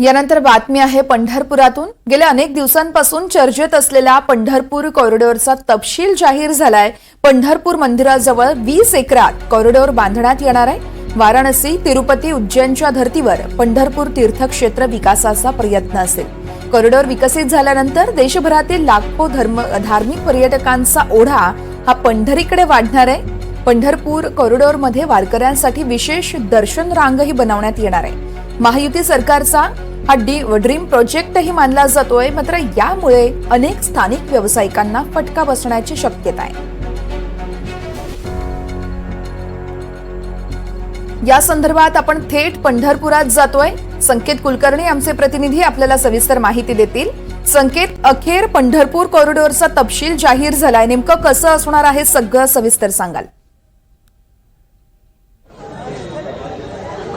यानंतर बातमी आहे पंढरपुरातून. गेल्या अनेक दिवसांपासून चर्चेत असलेला पंढरपूर कॉरिडॉरचा तपशील जाहीर झालाय. पंढरपूर मंदिराजवळ वीस एकरात कॉरिडॉर बांधण्यात येणार आहे. वाराणसी तिरुपती उज्जैनच्या धर्तीवर पंढरपूर तीर्थक्षेत्र विकासाचा प्रयत्न असेल. कॉरिडॉर विकसित झाल्यानंतर देशभरातील लाखो धर्म धार्मिक पर्यटकांचा ओढा हा पंढरीकडे वाढणार आहे. पंढरपूर कॉरिडॉरमध्ये वारकऱ्यांसाठी विशेष दर्शन रांगही बनवण्यात येणार आहे. महायुती सरकारचा हा डी ड्रीम प्रोजेक्टही मानला जातोय. मात्र यामुळे अनेक स्थानिक व्यावसायिकांना फटका बसण्याची शक्यता आहे. या संदर्भात आपण थेट पंढरपुरात जातोय. संकेत कुलकर्णी आमचे प्रतिनिधी आपल्याला सविस्तर माहिती देतील. संकेत अखेर पंढरपूर कॉरिडॉरचा तपशील जाहीर झालाय. नेमकं कसं असणार आहे सगळं सविस्तर सांगाल.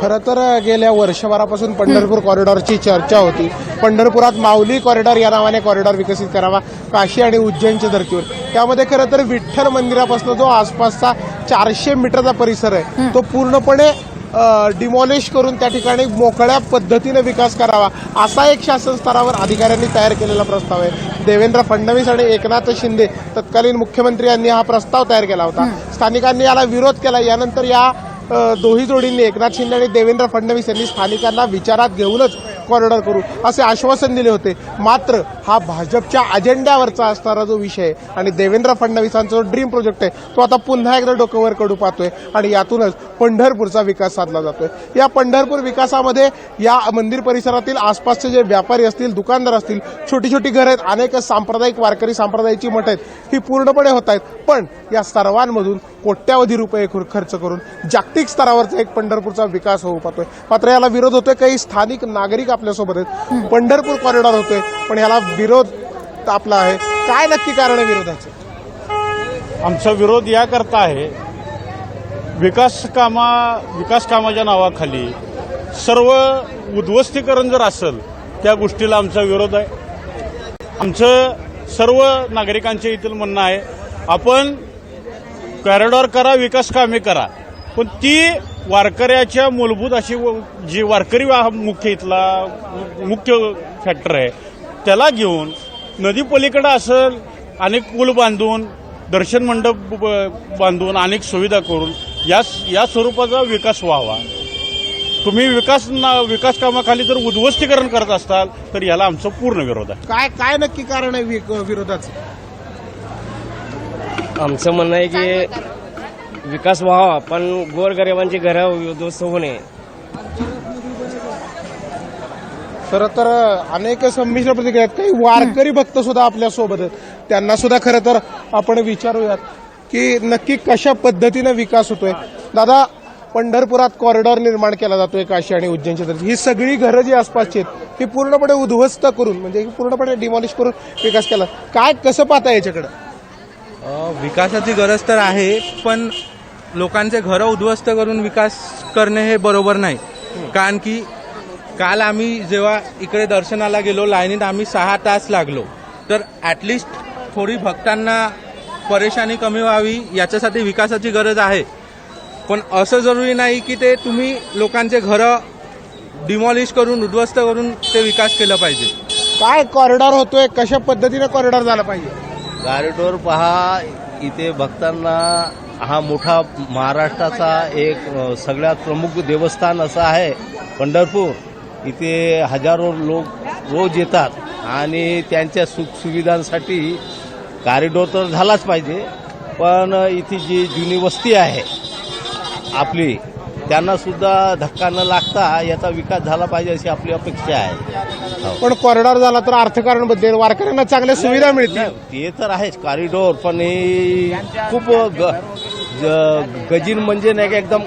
खरं तर गेल्या वर्षभरापासून पंढरपूर कॉरिडॉरची चर्चा होती. पंढरपुरात माऊली कॉरिडॉर या नावाने कॉरिडॉर विकसित करावा काशी आणि उज्जैनच्या धर्तीवर. त्यामध्ये खरं तर विठ्ठल मंदिरापासून जो आसपासचा चारशे मीटरचा परिसर आहे तो पूर्णपणे डिमॉलिश करून त्या ठिकाणी मोकळ्या पद्धतीने विकास करावा असा एक शासन स्तरावर अधिकाऱ्यांनी तयार केलेला प्रस्ताव आहे. देवेंद्र फडणवीस आणि एकनाथ शिंदे तत्कालीन मुख्यमंत्री यांनी हा प्रस्ताव तयार केला होता. स्थानिकांनी याला विरोध केला. यानंतर या दोही जोडींनी एकनाथ शिंदे आणि देवेंद्र फडणवीस यांनी स्थानिकांना विचारात घेऊनच कॉरिडॉर करू असे आश्वासन दिले होते. मात्र हा भाजपच्या अजेंड्यावरचा असणारा जो विषय आहे आणि देवेंद्र फडणवीसांचा जो ड्रीम प्रोजेक्ट आहे तो आता पुन्हा एकदा डोकंवर कडू पाहतोय आणि यातूनच पंढरपूरचा विकास साधला जातोय. या पंढरपूर विकासामध्ये या मंदिर परिसरातील आसपासचे जे व्यापारी असतील दुकानदार असतील छोटी छोटी घरं आहेत अनेक सांप्रदायिक वारकरी सांप्रदायाची मठ आहेत ही पूर्णपणे होत आहेत. पण या सर्वांमधून कोट्यावधी रुपये खर्च करून जागतिक स्तरावरचा एक पंढरपूरचा विकास होऊ पाहतोय. मात्र याला विरोध होतोय. काही स्थानिक नागरिक आपल्यासोबत आहेत. पंढरपूर कॉरिडॉर होतोय. पण याला विरोध आपला आहे. काय नक्की कारण आहे विरोधाचं? आमचा विरोध याकरता आहे. विकास कामा विकास कामाच्या नावाखाली सर्व उद्ध्वस्तीकरण जर असेल त्या गोष्टीला आमचा विरोध आहे. आमचं सर्व नागरिकांचे येथील म्हणणं आहे आपण कॉरिडॉर करा विकास कामे करा. पण ती वारकऱ्याच्या मूलभूत अशी व- जी वारकरी वाह- मुख्य इथला मुख्य फॅक्टर आहे त्याला घेऊन नदी पलीकडं असेल अनेक पूल बांधून दर्शन मंडप ब- बांधून अनेक सुविधा करून या या स्वरूपाचा विकास व्हावा. तुम्ही विकास ना विकास कामाखाली जर उद्ध्वस्तीकरण करत असाल तर याला आमचा पूर्ण विरोध आहे. काय काय नक्की कारण आहे विरोधाचं? आमचं म्हणणं आहे की विकास व्हावा पण गोरगरिबांची घरं उद्ध्वस्त होऊ नये. खरं तर अनेक संमिश्र प्रतिक्रिया आहेत. काही वारकरी भक्त सुद्धा आपल्यासोबत आहेत. त्यांना सुद्धा खरं तर आपण विचारूयात की नक्की कशा पद्धतीनं विकास होतोय. दादा पंढरपुरात कॉरिडॉर निर्माण केला जातोय काशी आणि उज्जैनच्या धर्ती ही सगळी घरं जी आसपासची आहेत ही पूर्णपणे उद्ध्वस्त करून म्हणजे पूर्णपणे डिमॉलिश करून विकास केला. काय कसं पाहता याच्याकडं? विकासाची गरज तर आहे पण लोकांचे घरं उद्ध्वस्त करून विकास करणे हे बरोबर नाही. कारण की काल आम्ही जेव्हा इकडे दर्शनाला गेलो लाईनीत आम्ही सहा तास लागलो. तर ॲटलिस्ट थोडी भक्तांना परेशानी कमी व्हावी याच्यासाठी विकासाची गरज आहे. पण असं जरुरी नाही की ते तुम्ही लोकांचे घरं डिमॉलिश करून उद्ध्वस्त करून ते विकास केलं पाहिजे. काय कॉरिडॉर होतोय? कशा पद्धतीने कॉरिडॉर झाला पाहिजे? कॉरिडॉर पहा इथे भक्तांना हा मोठा महाराष्ट्राचा एक सगळ्यात प्रमुख देवस्थान असं आहे. पंढरपूर. इथे हजारो लोक रोज येतात आणि त्यांच्या सुखसुविधांसाठी कॉरिडोर तर झालाच पाहिजे पण इथे जी जुनी वस्ती आहे आपली त्यांना सुद्धा धक्का न लागता याचा विकास झाला पाहिजे अशी आपली अपेक्षा आहे. हो. पण कॉरिडॉर झाला तर अर्थकारणबद्दल वारकऱ्यांना चांगल्या सुविधा मिळतील. ते तर आहेच कॉरिडोर पण हे खूप ग- गजीन म्हणजे नाही का एकदम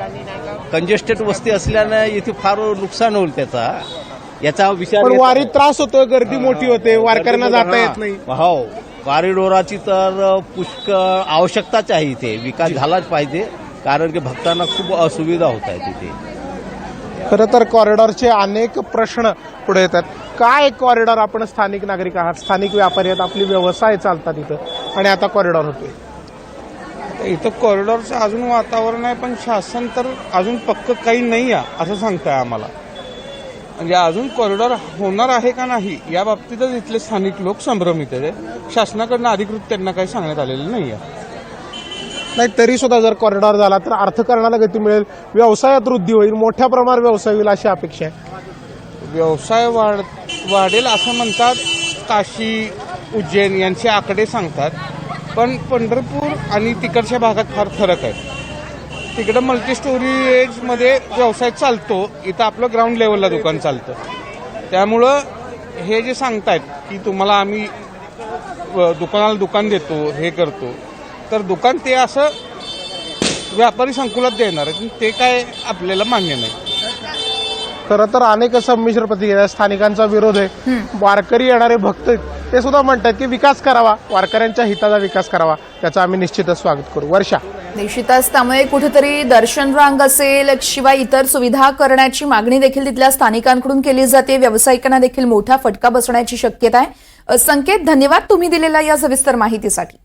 कंजेस्टेड वस्ती असल्यानं इथे फार नुकसान होईल त्याचा. याचा विचार वारीत त्रास होतोय गर्दी मोठी होते वारकऱ्यांना जाता येत नाही. हो कॉरिडोराची तर पुष्कळ आवश्यकताच आहे इथे विकास झालाच पाहिजे. कारण की भक्तांना खूप असुविधा होत आहेत इथे खरं तर कॉरिडॉरचे अनेक प्रश्न पुढे येतात. काय कॉरिडॉर आपण स्थानिक नागरिक आहात? स्थानिक व्यापारी आहेत आपले व्यवसाय चालतात इथं. आणि आता कॉरिडॉर होतोय. इथं कॉरिडॉरचं अजून वातावरण आहे पण शासन तर अजून पक्क काही नाही आहे असं सांगताय आम्हाला. म्हणजे अजून कॉरिडॉर होणार आहे का नाही या बाबतीतच इथले स्थानिक लोक संभ्रमित आहेत. शासनाकडनं अधिकृत त्यांना काही सांगण्यात आलेलं नाही आहे नाही तरी सुद्धा जर कॉरिडॉर झाला तर अर्थकारणाला गती मिळेल. व्यवसायात वृद्धी होईल मोठ्या प्रमाणात व्यवसाय होईल अशी अपेक्षा आहे. व्यवसाय वाढ वाढेल असं म्हणतात काशी उज्जैन यांचे आकडे सांगतात. पण पंढरपूर आणि तिकडच्या भागात फार फरक आहे. तिकडं मल्टी स्टोरीजमध्ये व्यवसाय चालतो इथं आपलं ग्राउंड लेवलला दुकान चालतं. त्यामुळं हे जे सांगतायत की तुम्हाला आम्ही दुकानाला दुकान देतो हे करतो तर दुकान ते असं व्यापारी संकुलात देणार आहेत ते काय आपल्याला मान्य नाही. खरं तर अनेक संमिश्र प्रतिक्रिया आहेत. स्थानिकांचा विरोध आहे. वारकरी येणारे भक्त आहेत. ते सुद्धा म्हणतात की विकास करावा. वारकऱ्यांच्या हिताचा विकास करावा. त्याचं आम्ही निश्चितच स्वागत करू. वर्षा. निश्चितच त्यामुळे कुठेतरी दर्शन रांग असेल शिवाय इतर सुविधा करण्याची मागणी देखील तिथल्या स्थानिकांकडून केली जाते. व्यावसायिकांना देखील मोठा फटका बसण्याची शक्यता आहे. अ, संकेत धन्यवाद तुम्ही दिलेल्या या सविस्तर माहितीसाठी.